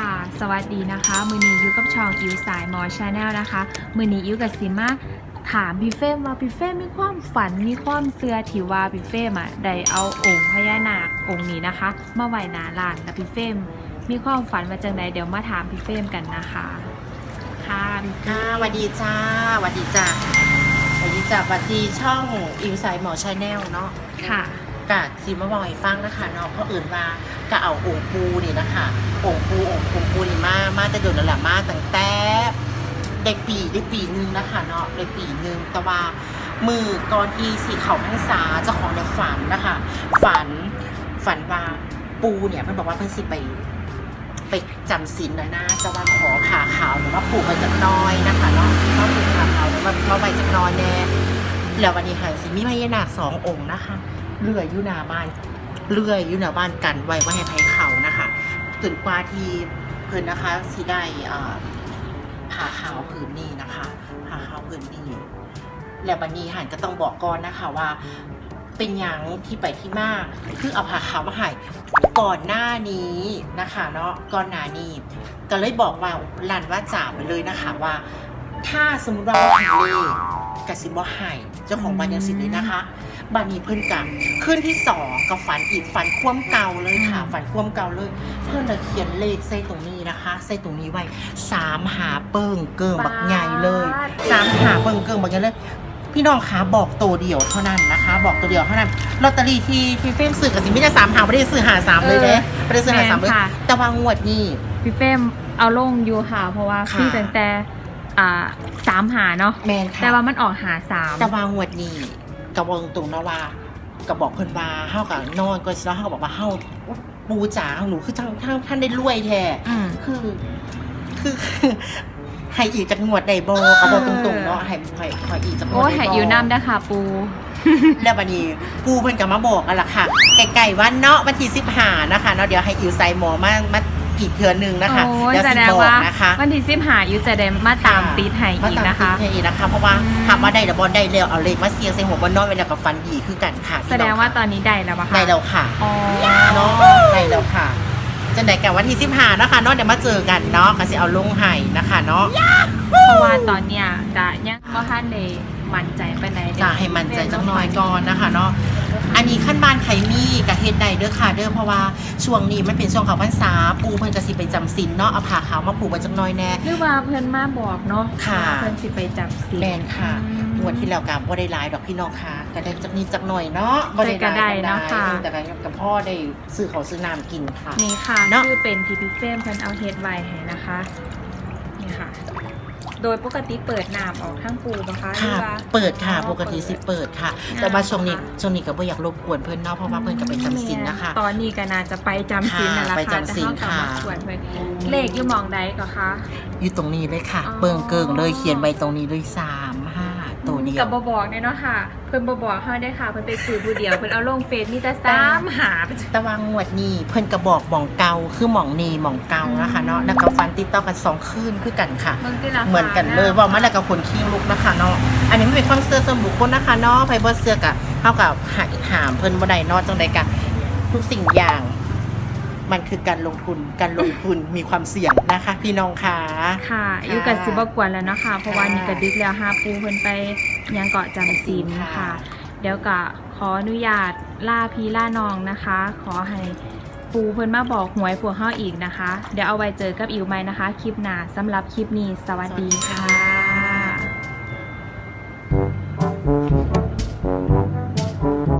ค่ะ สวัสดีนะคะ มือนี้อยู่กับช่องอิวสายมอชาแนลนะคะ มือนี้อิวกับซิมาถามพี่เฟรมว่าพี่เฟรมมีความฝันมีความเชื่อที่ว่าพี่เฟรมอะได้เอาองค์พญานาคองค์นี้นะคะ มาไว้หน้าร้านกับพี่เฟรมมีความฝันมาจากไหนเดี๋ยวมาถามพี่เฟรมกันนะคะ ค่ะพี่เฟรค่ะมสวัสดีจ้าสวัสดีจ้าสวัสดีจ้าสวัสดีช่องอิวไซหมอชาแนลเนาะค่ะ กะซีมาบอกให้ฟังนะคะเนาะเพราะอื่นว่ากะเอาองค์ปูนี่นะคะองค์ปูองค์ปูปูนี่มามาแต่เดินแล้วแหละมาตั้งแต่ได้ปีได้ปีหนึงนะคะเนาะได้ปีหนึงแต่ว่ามือก่อนที่สีเขาทั้งสาเจ้าของในฝันนะคะ ฝันฝันว่าปูเนี่ยเพิ่นบอกว่าเพิ่นสิไปไปจำศีลนะนะจะว่าขอขาขาวหรือว่าผูกไปจากน้อยนะคะเนาะเขาผูกขาขาวหรือว่าเขาไปจากน้อยแน่แล้ววันนี้หันสิมีพญานาคสององค์นะคะ เลื่อยอยู่หน้าบ้านเลื่อยอยู่หน้าบ้านกันไว้ว่าให้ภัยเขานะคะจนกว่าที่เพิ่นนะคะสิได้อ่าผ่าขาวผืนนี้นะคะผ่าขาวผืนนี้แล้ววันนี้หันก็ต้องบอกก่อนนะคะว่าเป็นยังที่ไปที่มาคือเอาผ่าขาวมาให้ก่อนหน้านี้นะคะเนาะก่อนหน้านี้ก็เลยบอกว่าลันว่าจ่าไปเลยนะคะว่า ถ้าสมมติว่าเราหายเลขกสิบ่าให้เจ้าของบ้านยังสิเลยนะคะ บ้านนี้เพิ่นกับขึ้นที่สองกับฝันอีกฝันคว่ำเก่าเลยค่ะ ฝันคว่ำเก่าเลย เพื่อนเลยเขียนเลขใส่ตรงนี้นะคะใส่ตรงนี้ไว้สามหาเปิ้งเกิงบักใหญ่เลยสามหาเปิ้งเกิงบักใหญ่เลยพี่น้องคะบอกตัวเดียวเท่านั้นนะคะ บอกตัวเดียวเท่านั้นลอตเตอรี่ที่ที่เฟรมซื้อกับสิไม่ได้สามหางไม่ได้ซื้อหาสามเลยเด้ไม่ได้ซื้อหาสามเลยแม่นค่ะแต่ว่างวดนี้พี่เฟรมเอาลงอยู่ค่ะ เพราะว่าค่ะพี่ตั้งแต่อ่าสามหาเนาะแมนค่ะแต่ว่ามันออกหาสามแต่ว่างวดนี้ กระบอกตรงๆนะว่าก็บอกเพิ่นว่าเฮากับนอนก็สิแล้วเฮาก็บอกว่าเฮาปูจ๋าของหนูคือท่านท่านท่านได้รวยแท้อืม คือ คือคือให้อีกจากงวดใดบ่ก็บอกตรงๆเนาะให้ให้ให้อีกจากงวดโอ้ยใดหายบ่อยู่น้ำได้อค่ะปู แล้ววันนี้ปูเพิ่นก็มาบอกกันล่ะค่ะไก่ๆวันเนาะวันที่สิบห้านะคะเนาะเดี๋ยวให้อิวไซหมอมามา อีกเทือหนึงนะคะโอ้ยเดี๋ยวแสสิดงบอกว่านะคะวันที่สิบหาอยู่จะได้มาตามตีไทยมาอีกตามนะคะติดให้อีกนะคะ เพราะว่าอืม ถามว่าได้หรือบอลได้แล้วเอาเลขมาเสียงใส่หัวบอลน้อยเวลากับฟันดีคือกันค่ะแสดงว่าตอนนี้ได้แล้วปะคะได้แล้วค่ะอ๋อเนาะได้แล้วค่ะจะไหนกันวันที่สิบห้านะคะเนาะเดี๋ยวมาเจอกันเนาะก็สิเอาลงให้นะคะเนาะ เพราะว่าตอนเนี้ยจะยังก็ท่านเลยมั่นใจไปไหนใดจะให้มันใจจังน้อยก่อนนะคะเนาะ อันนี้ขั้นบ้านไขมีกับเฮ็ดใดเด้อค่ะเด้อเพราะว่าช่วงนี้มันเป็นช่วงเขาพรรษาปูเพิ่นก็สิไปจำศีลเนาะเอาผ้าขาวมาผูกไว้จังน้อยแน่ หรือว่าเพื่อนมาบอกเนาะค่ะ ว่าเพื่อนสิไปจับสิแมนค่ะอืมงวดที่แล้วกับบ่ได้หลายดอกพี่น้องค่ะก็ได้จักนิดจักหน่อยเนาะบ่ได้หลายแต่ก็ได้เนาะค่ะเออแต่ก็กับพ่อได้ซื้อเขาวซื้อน้ำกินค่ะ นี่ค่ะเนาะคือเป็นพีพีเฟมเพิ่นเอาเฮดไว้ให้นะคะ นี่ค่ะ โดยปกติเปิดน้ำออกทั้งปูปะคะหรือค่ะ ว่า เปิดค่ะ อ๋อปกติสิเปิดเปิดค่ะอ่าแต่ว่าช่วงนี้ค่ะ ช่วงนี้ก็บ่อยากรบกวนเพิ่นเนาะเพราะว่าเพิ่นก็ไปจำศีลนะคะ ตอนนี้ก็น่าจะไปจำศีลนั่นแหละค่ะไปค่ะจำศีลแต่เขากลับมาค่ะสวนเพิ่นเลขอยู่หมองใดก็คะ อยู่ตรงนี้เลยค่ะ อ๋อ เปิงเกิงเลยเขียนไว้ตรงนี้เลยสามห้า ตัวเดียวกับบบอกเนี่ยเนาะค่ะ เพิ่นบบอกเฮาได้ค่ะ เพิ่นไปซื้อผู้เดียว เพิ่นเอาลงเฟซมีแต่ซ้ำหาไปจนแตะวางงวดนี้เพิ่นกระบอกหม่องเกาคือหม่องนีหม่องเกานะคะเนาะแล้วก็ฟันติดต่อกันสองคืนคือกันค่ะเบิ่งติล่ะค่ะเหมือนกันเลยว่ามาแล้วกับคนขี้ลุกนะคะเนาะอันนี้ไม่เป็นความเชื่อส่วนบุคคลนะคะเนาะไพบ่เชื่อกับเท่ากับหาหามเพิ่นบ่ได้เนอกจังใดกันทุกสิ่งอย่าง มันคือการลงทุนการลงทุนมีความเสี่ยงนะคะ พี่น้องค่ะ ค่ะค่ะอยู่กับสิบกวนแล้วเนาะค่ะ เพราะว่านี่ก็ดึกแล้วหาปูเพิ่นไปยังเกาะจำศีลค่ะค่ะเดี๋ยวก็ขออนุญาตล่าพี่ล่าน้องนะคะ ขอให้ปูเพิ่นมาบอกหวยพวกเฮาอีกนะคะ เดี๋ยวเอาไว้เจอกับอิวไหมนะคะ คลิปหน้าสำหรับคลิปนี้สวัสดีค่ะ